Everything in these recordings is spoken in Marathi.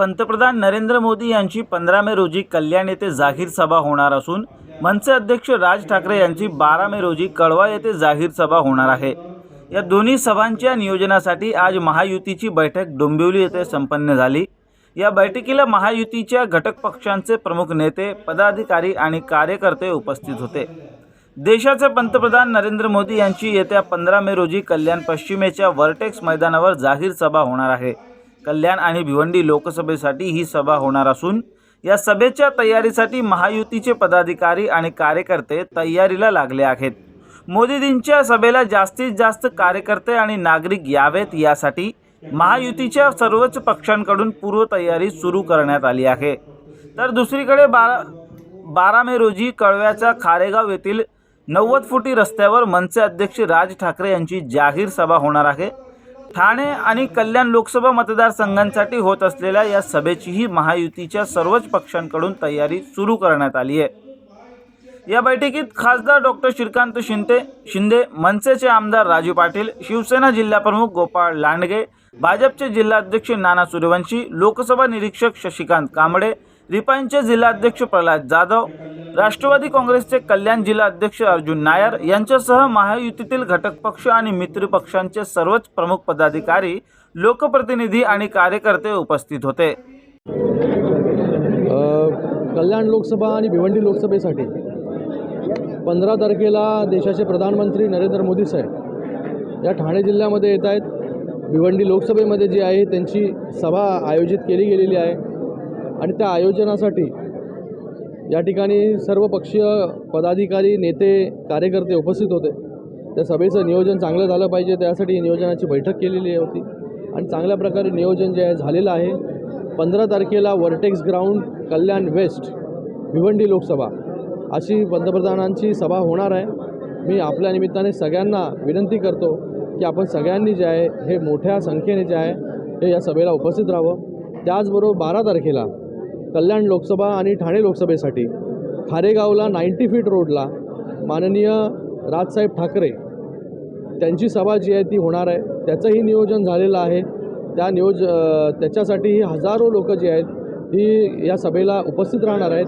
पंतप्रधान नरेंद्र मोदी यांची पंधरा मे रोजी कल्याण येथे जाहीर सभा होणार असून मनसे अध्यक्ष राज ठाकरे यांची बारा मे रोजी कळवा येथे जाहीर सभा होणार आहे. या दोन्ही सभांच्या नियोजनासाठी आज महायुतीची बैठक डोंबिवली येथे संपन्न झाली. या बैठकीला महायुतीच्या घटक पक्षांचे प्रमुख नेते पदाधिकारी आणि कार्यकर्ते उपस्थित होते. देशाचे पंतप्रधान नरेंद्र मोदी यांची येत्या पंधरा मे रोजी कल्याण पश्चिमेच्या वर्टेक्स मैदानावर जाहीर सभा होणार आहे. कल्याण आणि भिवंडी लोकसभेसाठी ही सभा होणार असून या सभेच्या तयारीसाठी महायुतीचे पदाधिकारी आणि कार्यकर्ते तयारीला लागले आहेत. मोदीजींच्या सभेला जास्तीत जास्त कार्यकर्ते आणि नागरिक यावेत यासाठी महायुतीच्या सर्वच पक्षांकडून पूर्वतयारी सुरू करण्यात आली आहे. तर दुसरीकडे बारा बारा मे रोजी कळव्याच्या खारेगाव येथील नव्वद फुटी रस्त्यावर मनसे अध्यक्ष राज ठाकरे यांची जाहीर सभा होणार आहे. ठाणे आणि कल्याण लोकसभा मतदारसंघांसाठी होत असलेल्या या सभेचीही महायुतीच्या सर्वच पक्षांकडून तयारी सुरू करण्यात आली आहे. या बैठकीत खासदार डॉक्टर श्रीकांत शिंदे शिंदे मनसेचे आमदार राजू पाटील शिवसेना जिल्हाप्रमुख गोपाळ लांडगे भाजपचे जिल्हाध्यक्ष नाना सूर्यवंशी लोकसभा निरीक्षक शशिकांत कांबळे रिपाईंचे जिल्हाध्यक्ष प्रल्हाद जाधव राष्ट्रवादी काँग्रेसचे कल्याण जिल्हाध्यक्ष अर्जुन नायर यांच्यासह महायुतीतील घटक पक्ष आणि मित्र पक्षांचे सर्वच प्रमुख पदाधिकारी लोकप्रतिनिधी आणि कार्यकर्ते उपस्थित होते. कल्याण लोकसभा आणि भिवंडी लोकसभेसाठी पंधरा तारखेला देशाचे प्रधानमंत्री नरेंद्र मोदी साहेब या ठाणे जिल्ह्यामध्ये येत आहेत. भिवंडी लोकसभेमध्ये जी आहे त्यांची सभा आयोजित केली गेलेली आहे. आणि त्या आयोजनासाठी या ठिकाणी सर्व पक्षीय पदाधिकारी नेते कार्यकर्ते उपस्थित होते. त्या सभेचं नियोजन चांगलं झालं पाहिजे. त्यासाठी नियोजनाची बैठक केलेली होती. आणि चांगल्या प्रकारे नियोजन जे आहे झालेलं आहे. पंधरा तारखेला vertex ground Kalyan west Bhiwandi Lok Sabha अशी पंतप्रधानांची सभा होणार आहे. मी आपल्या निमित्ताने सगळ्यांना विनंती करतो की आपण सगळ्यांनी जे आहे हे मोठ्या संख्येने जे आहे हे या सभेला उपस्थित राहावं. त्याचबरोबर बारा तारखेला कल्याण लोकसभा आणि ठाणे लोकसभेसाठी खारेगावला नाईंटी फीट रोडला माननीय राजसाहेब ठाकरे त्यांची सभा जी आहे ती होणार आहे. त्याचंही नियोजन झालेलं आहे. त्या नियोज त्याच्यासाठी त्याच्यासाठीही हजारो लोक जी आहेत ही या सभेला उपस्थित राहणार आहेत.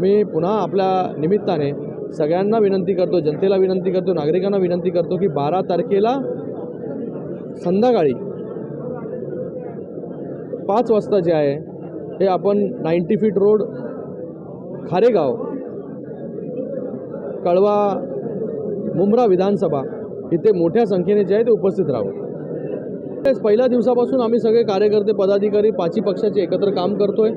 मी पुन्हा आपल्या निमित्ताने सगळ्यांना विनंती करतो जनतेला विनंती करतो नागरिकांना विनंती करतो की बारा तारखेला संध्याकाळी पाच वाजता जे आहे हे आपण नाईंटी फीट रोड खारेगाव कळवा मुंब्रा विधानसभा इथे मोठ्या संख्येने जे आहे ते उपस्थित राहावं. तेच पहिल्या दिवसापासून आम्ही सगळे कार्यकर्ते पदाधिकारी पाचही पक्षाचे एकत्र काम करतोय.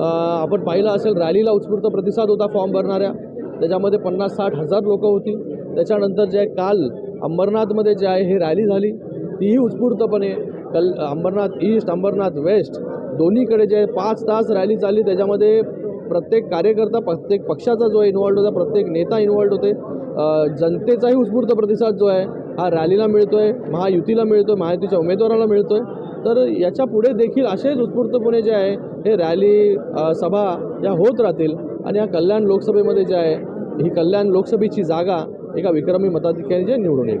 आपण पाहिलं असेल रॅलीला उत्स्फूर्त प्रतिसाद होता फॉर्म भरणाऱ्या. त्याच्यामध्ये पन्नास साठ हजार लोकं होती. त्याच्यानंतर जे आहे काल अंबरनाथमध्ये जे आहे हे रॅली झाली. तीही उत्स्फूर्तपणे. कल अंबरनाथ ईस्ट अंबरनाथ वेस्ट दोन्हीकडे जे पाच तास रॅली चालली त्याच्यामध्ये प्रत्येक कार्यकर्ता प्रत्येक पक्षाचा जो इन्वॉल्ड होता प्रत्येक नेता इन्वॉल्ड होते. जनतेचाही उत्स्फूर्त प्रतिसाद जो आहे हा रॅलीला मिळतो आहे महायुतीला मिळतो आहे महायुतीच्या उमेदवाराला मिळतो आहे तर याच्यापुढे देखील असेच उत्स्फूर्तपणे जे आहे हे रॅली सभा या होत राहतील. आणि या कल्याण लोकसभेमध्ये जे आहे ही कल्याण लोकसभेची जागा एका विक्रमी मताधिक्याने जे निवडून येईल.